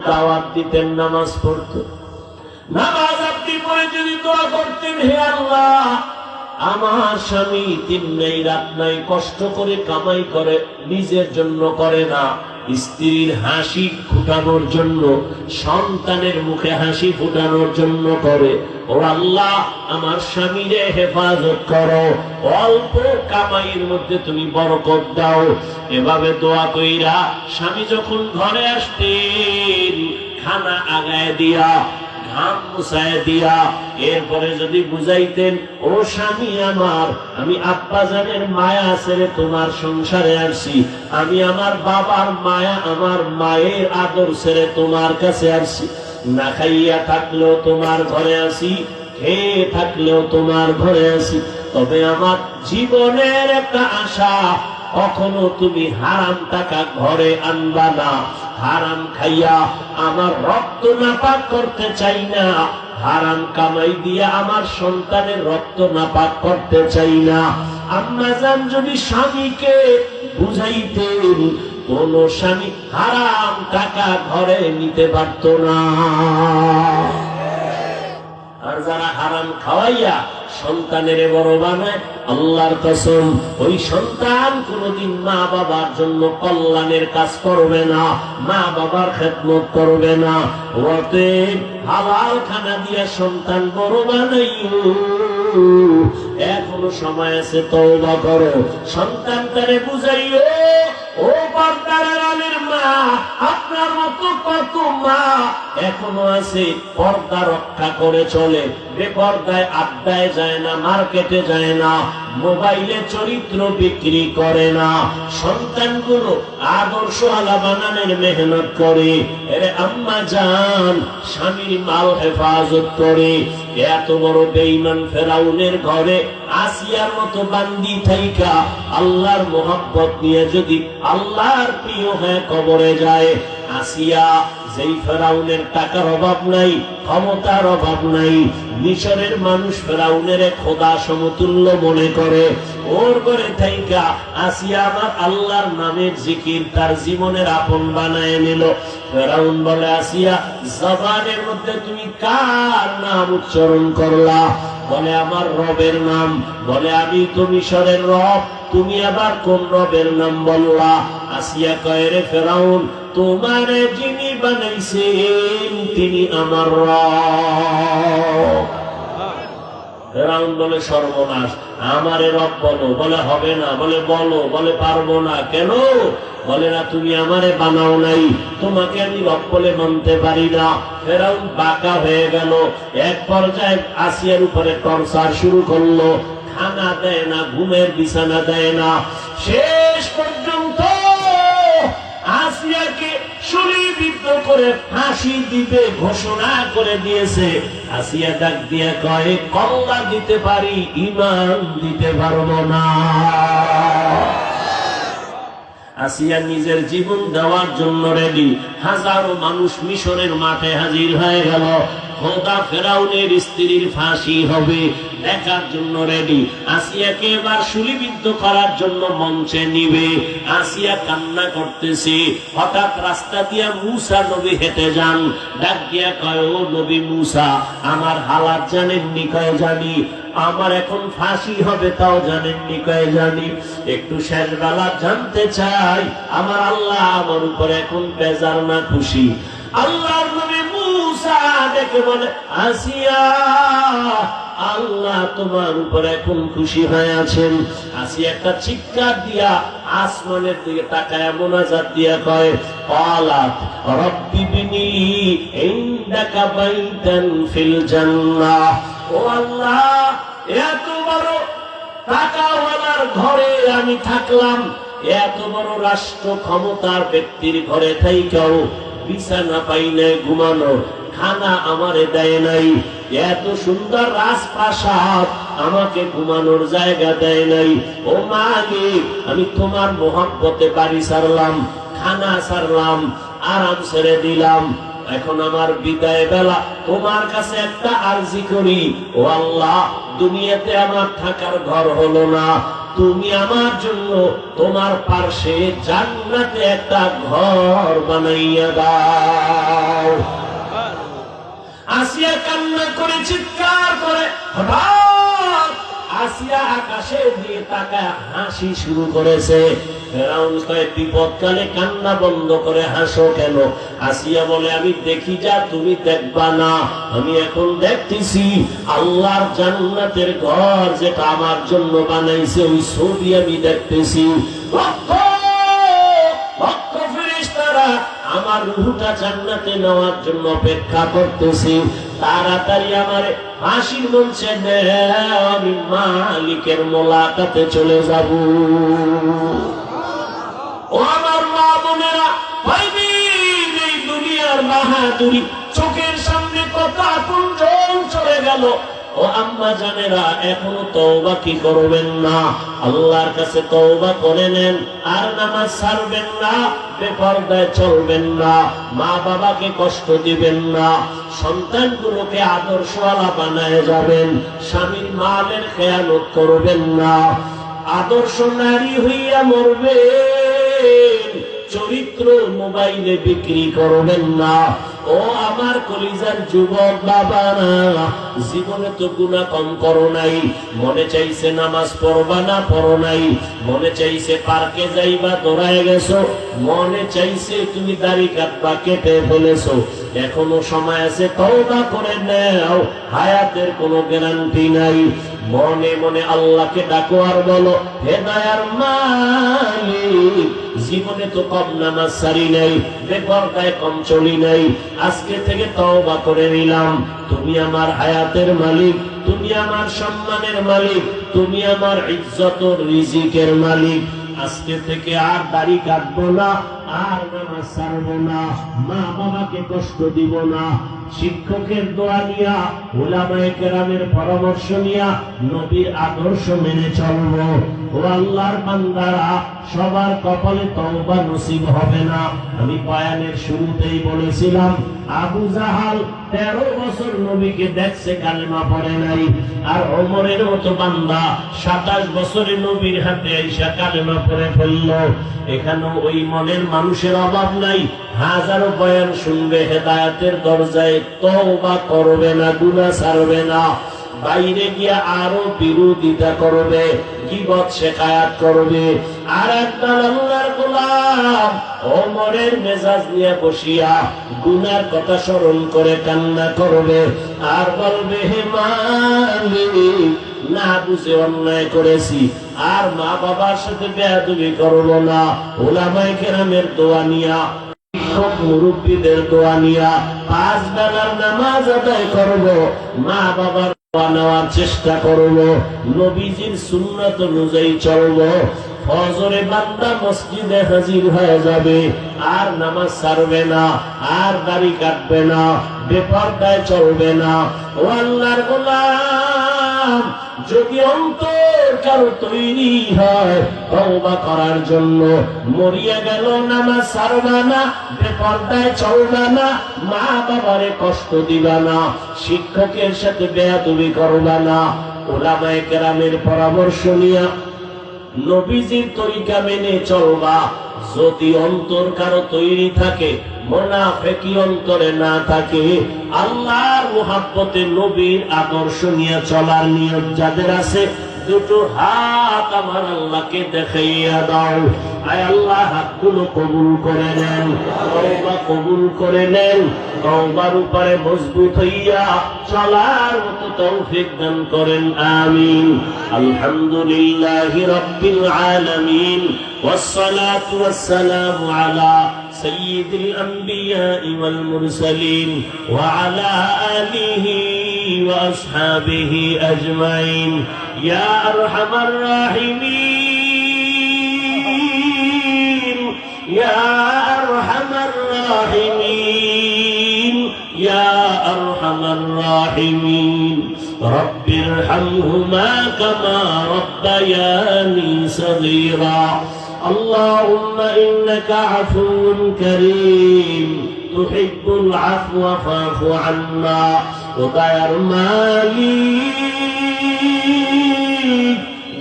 দাওয়াত দিতেন নামাজ পড়ত নামাজ আপনি পড়ে যদি দোয়া করতেন হে আল্লাহ আমার স্বামী দিন নেই রাত নাই কষ্ট করে কামাই করে, নিজের জন্য করে না। স্ত্রীর হাসি ফুটানোর জন্য, সন্তানের মুখে হাসি ফুটানোর জন্য করে। ও আল্লাহ, আমার স্বামীরে হেফাজত করো। অল্প কামাইয়ের মধ্যে তুমি বরকত দাও। এভাবে দোয়া কইরা স্বামী যখন ঘরে আসতেন, খানা আগায় দিয়া ঘাম মুছায় দিয়া। এরপরে যদি বুঝাইতেন, ও স্বামী আমার, আমি আব্বা জানের মায়া ছেড়ে তোমার সংসারে আসছি। আমি আমার বাবার মায়া, আমার মায়ের আদর ছেড়ে তোমার কাছে আসছি। না খাইয়া থাকলেও তোমার ঘরে আসি, খেয়ে থাকলেও তোমার ঘরে আসি। তবে আমার জীবনের একটা আশা কখনো তুমি হারাম টাকা ঘরে আনবা না। হারাম খাইয়া আমার রক্ত নাপাক করতে চাই না। হারাম কামাই দিয়া আমার সন্তানের রক্ত নাপাক করতে চাই না। আম্মা যান যদি স্বামীকে বুঝাইতেন, কোন স্বামী হারাম টাকা ঘরে নিতে পারত না। আর যারা হারাম খাওয়াইয়া সন্তানের বড় বানায়, আল্লাহর কসম, ওই সন্তান কোনদিন মা বাবার জন্য কল্যাণের কাজ করবে না, মা বাবার খেদমত করবে না। অতএব হালাল খানা দিয়া সন্তান বড় বানাইও। এখনও সময় আছে, তওবা করো। সন্তান তারে বুঝাইও ও পর্দার আলের মা, আপনার মতো কত মা? এখনও আছে, পর্দা রক্ষা করে চলে। বেপর্দায় আড্ডায় যায় না, মার্কেটে যায় না, মোবাইলে চরিত্র বিক্রি করে না। সন্তানগুলো আদর্শ আলা বানানোর মেহনত করে। এর আম্মা যান স্বামীর মাল হেফাজত করে। এত বড় বেঈমান ফেরাউনের ঘরে আসিয়ার মতো বান্দি থাইকা আল্লাহর মোহাব্বত নিয়ে যদি আল্লাহর প্রিয় হয়ে কবরে যায়। আসিয়া যেই ফেরাউনের টাকার অভাব নাই, ক্ষমতার অভাব নাই, মিশরের মানুষ ফেরাউনের খোদা সমতুল্য মনে করে। ওর করে থাইকা আসিয়া আমার আল্লাহর নামের জিকির তার জীবনের আপন বানায় নিল। ফেরাউন বলে, আসিয়া, জবানের মধ্যে তুমি কার নাম উচ্চারণ করলা? বলে, আমার রবের নাম। বলে, আমি তো মিশরের রব। তুমি আবার কোন রবের নাম বললা? আসিয়া কয়, রে ফেরাউন, তোমার যিনি বানাইছেন, তিনি আমার রব। বলে, সর্বনাশ, আমারে রব বলো। বলে, হবে না। বলে, বলো। বলে, পারব না। কেন? বলে, না, তুমি আমারে বানাও নাই। তোমাকে আমি রব বলে মানতে পারি না। ফেরাউন বাঁকা হয়ে গেল। এক পর্যায়ে আসিয়ার উপরে টর্চার শুরু করল। খানা দেয় না, ঘুমের বিছানা দেয় না। শেষ পর্যন্ত আসিয়াকে সুলিবিদ্ধ করে ফাঁসি দিতে ঘোষণা করে দিয়েছে। আসিয়া ডাক দিয়ে কয়ে, কল্লা দিতে পারি, ইমান দিতে পারব না। আসিয়া নিজের জীবন দেওয়ার জন্য রেডি হাজারো মানুষ মিশরের মাঠে হাজির হয়ে গেল। খোদা ফেরাউনের স্ত্রীর ফাঁসি হবে। দেখার জন্য রেডি আসিয়াকে এবার সুলিবিদ্ধ করার জন্য মঞ্চে নিবে। আসিয়া কান্না করতেছে। হঠাৎ রাস্তা দিয়া মুসা নবী হেঁটে যান। ডাক দিয়া কয়, ও নবী মুসা, আমার হালাত জানেননি কয় জানি? আমার এখন ফাঁসি হবে তাও জানেননি কয় জানি? একটু শেষ বেলা জানতে চাই, আমার আল্লাহ আমার উপর এখন বেজার না খুশি? আল্লাহর নবী মুসা দেখে বলে, আসিয়া আল্লাহ তোমার উপর এখন খুশি হয়ে আছেন। আসি একটা চিৎকার দিয়া আসমানের দিকে তাকায় মোনাজাত দিয়া কয় পালাত রব্বি বিনি ইনদাকা বাইতান ফিল জান্নাহ। ও আল্লাহ, এত বড় টাকাওয়ালার ঘরে আমি থাকলাম। এত বড় রাষ্ট্র ক্ষমতার ব্যক্তির ঘরে থাইকাও বিছানা পাই ঘুমানো খানা আমারে দেয় নাই। এত সুন্দর রাজপ্রাসাদ আমাকে ঘুমানোর জায়গা দেয় নাই। ও মালিক, আমি তোমার মোহাব্বতে বাড়ি সারলাম, খানা সারলাম, আরাম ছেড়ে দিলাম। এখন আমার বিদায় বেলা, তোমার কাছে একটা আরজি করি। ও আল্লাহ, দুনিয়াতে আমার থাকার ঘর হলো না। তুমি আমার জন্য তোমার পার্শ্বে জান্নাতে একটা ঘর বানাইয়া দাও। আসিয়া কান্না করে চিৎকার করে। আসিয়া আকাশে দিয়ে তাকায় হাসি শুরু করেছে। বিপদকালে কান্না বন্ধ করে হাসো কেন? আসিয়া বলে, আমি দেখি যা, তুমি দেখবা না। আমি এখন দেখতেছি, আল্লাহর জান্নাতের ঘর যেটা আমার জন্য বানাইছে, ওই ছবি আমি দেখতেছি। লক্ষ আমার রুহুটা জান্নাতে নেওয়ার জন্য অপেক্ষা করতেছি। তাড়াতাড়ি আমার হাসির মঞ্চে আমি মালিকের মোলাকাতে চলে যাব। ও আমার মা বোনেরা ভাইবিন, এই দুনিয়ার চোখের সামনে কত আপন চলে গেল। ও আম্মা জানেরা এখনও তওবা কি করবেন না? আল্লাহর কাছে তওবা করে নেন আর নামাজ ছাড়বেন না। বেপরদায় চলবেন না, মা বাবাকে কষ্ট দিবেন না, সন্তানগুলোকে আলা বানায় যাবেন, স্বামীর মালের খেয়ালত করবেন না। আদর্শ নারী হইয়া মরবে চরিত্র মোবাইলে বিক্রি করবেন না। ও আমার কলিজার যুবক বাবা জীবনে তো গুণা কম করো নাই। মনে চাইছে নামাজ পড়বা না পড়ো নাই। মনে চাইছে পার্কে যাইবা, দৌড়ায় গেছো। মনে চাইছে তুমি দাড়ি কাটবা কেটে ফেলেছো। এখনও সময় আছে, তওবা করে নাও। হায়াতের কোনো গ্যারান্টি নাই। মনে মনে আল্লাহকে ডাকো আর বলো, হে দয়ার মালিক জীবনে তো কম নামাজ সারি নাই, বেপরদায় কম চলি নাই। আজকে থেকে তওবা করে নিলাম। তুমি আমার হায়াতের মালিক, তুমি আমার সম্মানের মালিক, তুমি আমার ইজ্জত রিজিকের মালিক। আজকে থেকে আর দাড়ি কাটবো না। আর নামাজ ছাড়ব না, মা বাবাকে কষ্ট দিব না। শিক্ষকের দোয়া নিয়া, ওলামায় কেরামের পরামর্শ নিয়া নবীর আদর্শ মেনে চলব। ও আল্লাহর বান্দারা, সবার কপালে তওবা নসিব হবে না। আমি বায়ানের শুরুতেই বলেছিলাম আবু জাহাল তেরো বছর নবীকে দেখছে, কালেমা পড়ে নাই। আর অমরের মতো বান্দা সাতাশ বছরে নবীর হাতে আইসা কালেমা পড়ে ফেলল। এখানে ওই মনের মানুষের অভাব নাই। হাজারো বয়ান শুনবে, হেদায়াতের দরজায় বা করবে না, গুনাহ ছাড়বে না। বাইরে গিয়ে আরও বিরোধিতা করবে, গিবত শেখায়াত করবে। আর একদল আল্লাহর গোলাম ওমরের মেজাজ নিয়ে বসিয়া গুনার কথা স্মরণ করে কান্না করবে। আর বলবে, হে না বুঝে অন্যায় করেছি। আর মা বাবার সাথে বেয়াদবি করব না। ওলামাই কেরামের দোয়া নিয়া শিক্ষক মুরব্বীদের দোয়া নিয়া পাঁচ বেলার নামাজ আদায় করব। মা বাবার নেওয়ার চেষ্টা করব, নবীজির সুন্নত অনুযায়ী চলব। ফজরে বান্দা মসজিদে হাজির হয়ে যাবে, আর নামাজ ছাড়বে না, আর দাড়ি কাটবে না, বেপরদায় চলবে না। ও আল্লাহর গোলাম! যদি অন্তর কারও তৈরি হয়, তওবা করার জন্য মরিয়া গেল নামাজ সারবা না, বেপরদায় চলবা না, মা বাবারে কষ্ট দিবা না, শিক্ষকের সাথে বেয়াদবি করবা না। ওলামায়ে কেরামের পরামর্শ নিয়া নবীজির তরিকা মেনে চলবা। যদি অন্তর কারও তৈরি থাকে, মোনাফেকি অন্তরে না থাকে, আল্লাহর মোহাব্বতে নবীর আদর্শ নিয়ে চলার নিয়ম যাদের আছে, দুটো হাত আমার আল্লাহকে দেখাইয়া দাও। আয় আল্লাহ হাতগুলো কবুল করে নেন তওবা কবুল করে নেন তওবার উপরে মজবুত হইয়া চলার মতো তৌফিক দান করেন আমিন আলহামদুলিল্লাহি রাব্বিল আলামিন والصلاة والسلام على سيد الأنبياء والمرسلين وعلى آله وأصحابه أجمعين يا أرحم الراحمين يا أرحم الراحمين يا أرحم الراحمين رب ارحمهما كما ربياني صغيرا اللهم إنك عفو كريم تحب العفو فاعف عنا وغير মালিক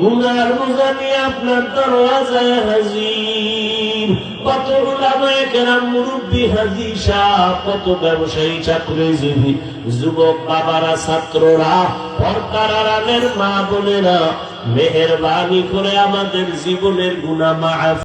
গুনার বোঝা নিয়ে আপনার দরওয়াজায় হাজির ও কত উলামায়ে কেরাম মুরব্বী হাদিসা কত ব্যবসায়ী, চাকরিজীবী, যুবক, বাবারা, ছাত্ররা পর্দার আড়ালের মা বোনেরা, মেহরবানি করে আমাদের জীবনের গুণা মাফ